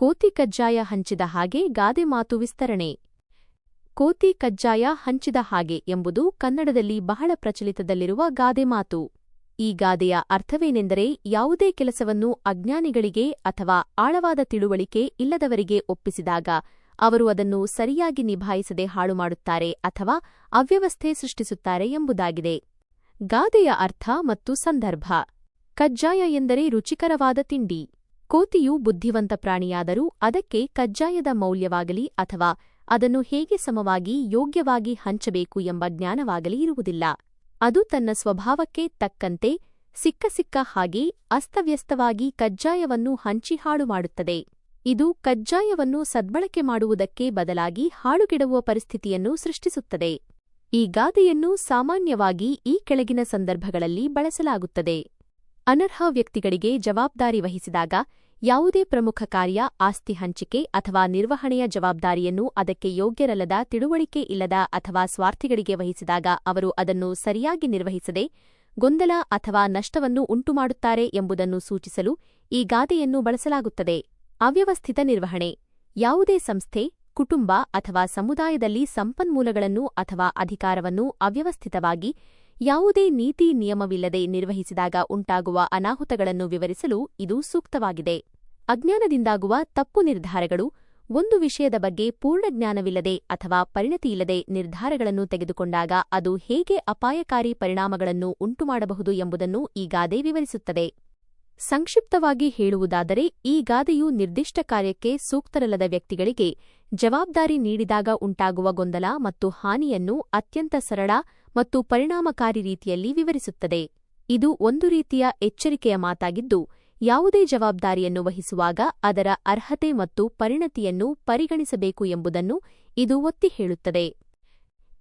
ಕೋತಿ ಕಜ್ಜಾಯ ಹಂಚಿದ ಹಾಗೆ ಗಾದೆ ಮಾತು ವಿಸ್ತರಣೆ. ಕೋತಿ ಕಜ್ಜಾಯ ಹಂಚಿದ ಹಾಗೆ ಎಂಬುದು ಕನ್ನಡದಲ್ಲಿ ಬಹಳ ಪ್ರಚಲಿತದಲ್ಲಿರುವ ಗಾದೆ ಮಾತು. ಈ ಗಾದೆಯ ಅರ್ಥವೇನೆಂದರೆ ಯಾವುದೇ ಕೆಲಸವನ್ನು ಅಜ್ಞಾನಿಗಳಿಗೆ ಅಥವಾ ಆಳವಾದ ತಿಳುವಳಿಕೆ ಇಲ್ಲದವರಿಗೆ ಒಪ್ಪಿಸಿದಾಗ ಅವರು ಅದನ್ನು ಸರಿಯಾಗಿ ನಿಭಾಯಿಸದೆ ಹಾಳು ಮಾಡುತ್ತಾರೆ ಅಥವಾ ಅವ್ಯವಸ್ಥೆ ಸೃಷ್ಟಿಸುತ್ತಾರೆ ಎಂಬುದಾಗಿದೆ. ಗಾದೆಯ ಅರ್ಥ ಮತ್ತು ಸಂದರ್ಭ. ಕಜ್ಜಾಯ ಎಂದರೆ ರುಚಿಕರವಾದ ತಿಂಡಿ. ಕೋತಿಯು ಬುದ್ಧಿವಂತ ಪ್ರಾಣಿಯಾದರೂ ಅದಕ್ಕೆ ಕಜ್ಜಾಯದ ಮೌಲ್ಯವಾಗಲಿ ಅಥವಾ ಅದನ್ನು ಹೇಗೆ ಸಮವಾಗಿ ಯೋಗ್ಯವಾಗಿ ಹಂಚಬೇಕು ಎಂಬ ಜ್ಞಾನವಾಗಲಿ ಇರುವುದಿಲ್ಲ. ಅದು ತನ್ನ ಸ್ವಭಾವಕ್ಕೆ ತಕ್ಕಂತೆ ಸಿಕ್ಕ ಸಿಕ್ಕ ಹಾಗೆ ಅಸ್ತವ್ಯಸ್ತವಾಗಿ ಕಜ್ಜಾಯವನ್ನು ಹಂಚಿ ಹಾಳು ಮಾಡುತ್ತದೆ. ಇದು ಕಜ್ಜಾಯವನ್ನು ಸದ್ಬಳಕೆ ಮಾಡುವುದಕ್ಕೆ ಬದಲಾಗಿ ಹಾಳುಗೆಡುವ ಪರಿಸ್ಥಿತಿಯನ್ನು ಸೃಷ್ಟಿಸುತ್ತದೆ. ಈ ಗಾದೆಯನ್ನು ಸಾಮಾನ್ಯವಾಗಿ ಈ ಕೆಳಗಿನ ಸಂದರ್ಭಗಳಲ್ಲಿ ಬಳಸಲಾಗುತ್ತದೆ. ಅನರ್ಹ ವ್ಯಕ್ತಿಗಳಿಗೆ ಜವಾಬ್ದಾರಿ ವಹಿಸಿದಾಗ ಯಾವುದೇ ಪ್ರಮುಖ ಕಾರ್ಯ, ಆಸ್ತಿ ಹಂಚಿಕೆ ಅಥವಾ ನಿರ್ವಹಣೆಯ ಜವಾಬ್ದಾರಿಯನ್ನು ಅದಕ್ಕೆ ಯೋಗ್ಯರಲ್ಲದ ತಿಳುವಳಿಕೆ ಇಲ್ಲದ ಅಥವಾ ಸ್ವಾರ್ಥಿಗಳಿಗೆ ವಹಿಸಿದಾಗ ಅವರು ಅದನ್ನು ಸರಿಯಾಗಿ ನಿರ್ವಹಿಸದೆ ಗೊಂದಲ ಅಥವಾ ನಷ್ಟವನ್ನು ಉಂಟುಮಾಡುತ್ತಾರೆ ಎಂಬುದನ್ನು ಸೂಚಿಸಲು ಈ ಗಾದೆಯನ್ನು ಬಳಸಲಾಗುತ್ತದೆ. ಅವ್ಯವಸ್ಥಿತ ನಿರ್ವಹಣೆ. ಯಾವುದೇ ಸಂಸ್ಥೆ, ಕುಟುಂಬ ಅಥವಾ ಸಮುದಾಯದಲ್ಲಿ ಸಂಪನ್ಮೂಲಗಳನ್ನು ಅಥವಾ ಅಧಿಕಾರವನ್ನು ಅವ್ಯವಸ್ಥಿತವಾಗಿ ಯಾವುದೇ ನೀತಿ ನಿಯಮವಿಲ್ಲದೆ ನಿರ್ವಹಿಸಿದಾಗ ಉಂಟಾಗುವ ಅನಾಹುತಗಳನ್ನು ವಿವರಿಸಲು ಇದು ಸೂಕ್ತವಾಗಿದೆ. ಅಜ್ಞಾನದಿಂದಾಗುವ ತಪ್ಪು ನಿರ್ಧಾರಗಳು ಒಂದು ವಿಷಯದ ಬಗ್ಗೆ ಪೂರ್ಣ ಜ್ಞಾನವಿಲ್ಲದೆ ಅಥವಾ ಪರಿಣತಿಯಿಲ್ಲದೆ ನಿರ್ಧಾರಗಳನ್ನು ತೆಗೆದುಕೊಂಡಾಗ ಅದು ಹೇಗೆ ಅಪಾಯಕಾರಿ ಪರಿಣಾಮಗಳನ್ನು ಉಂಟುಮಾಡಬಹುದು ಎಂಬುದನ್ನು ಈ ಗಾದೆ ವಿವರಿಸುತ್ತದೆ. ಸಂಕ್ಷಿಪ್ತವಾಗಿ ಹೇಳುವುದಾದರೆ, ಈ ಗಾದೆಯು ನಿರ್ದಿಷ್ಟ ಕಾರ್ಯಕ್ಕೆ ಸೂಕ್ತರಲ್ಲದ ವ್ಯಕ್ತಿಗಳಿಗೆ ಜವಾಬ್ದಾರಿ ನೀಡಿದಾಗ ಉಂಟಾಗುವ ಗೊಂದಲ ಮತ್ತು ಹಾನಿಯನ್ನು ಅತ್ಯಂತ ಸರಳ ಮತ್ತು ಪರಿಣಾಮಕಾರಿ ರೀತಿಯಲ್ಲಿ ವಿವರಿಸುತ್ತದೆ. ಇದು ಒಂದು ರೀತಿಯ ಎಚ್ಚರಿಕೆಯ ಮಾತಾಗಿದ್ದು, ಯಾವುದೇ ಜವಾಬ್ದಾರಿಯನ್ನು ವಹಿಸುವಾಗ ಅದರ ಅರ್ಹತೆ ಮತ್ತು ಪರಿಣತಿಯನ್ನು ಪರಿಗಣಿಸಬೇಕು ಎಂಬುದನ್ನು ಇದು ಒತ್ತಿ ಹೇಳುತ್ತದೆ.